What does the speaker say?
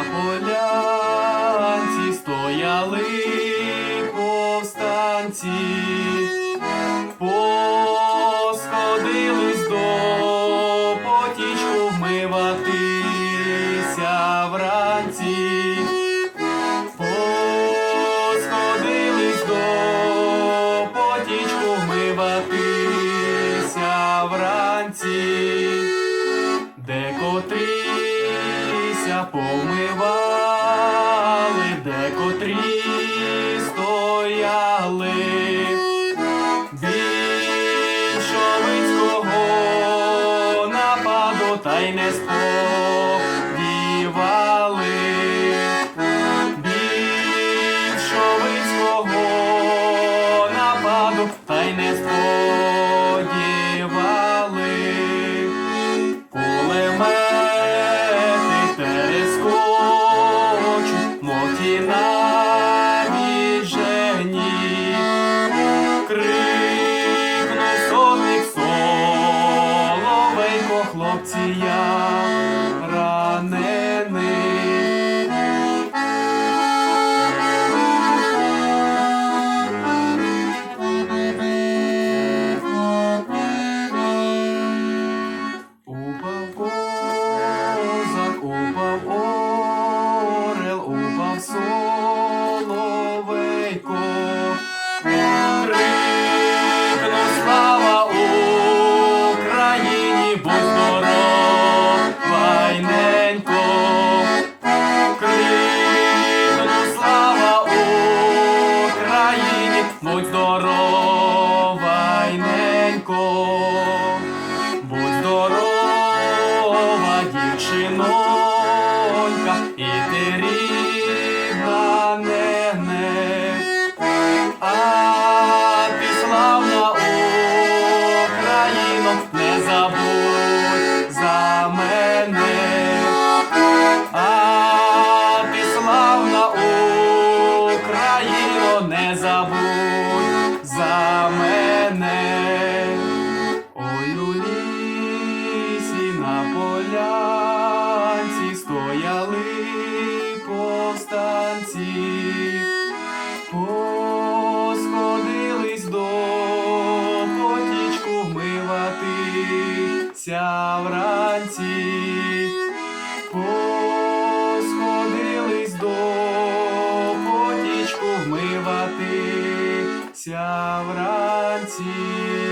Полянці стояли повстанці, посходились до потічку вмиватися вранці, посходились до потічку вмиватися вранці. Помивали, де котрі стояли. Більшовицького нападу та й не сподівали. Більшовицького нападу та й не сподівали. Хлопці, я рідна. А ти славна Україно, не забудь за мене. А ти славна Україно, не забудь за мене. Ой у лісі на полянці повстанці, посходились до потічку вмиватися вранці, посходились до потічку вмиватися вранці.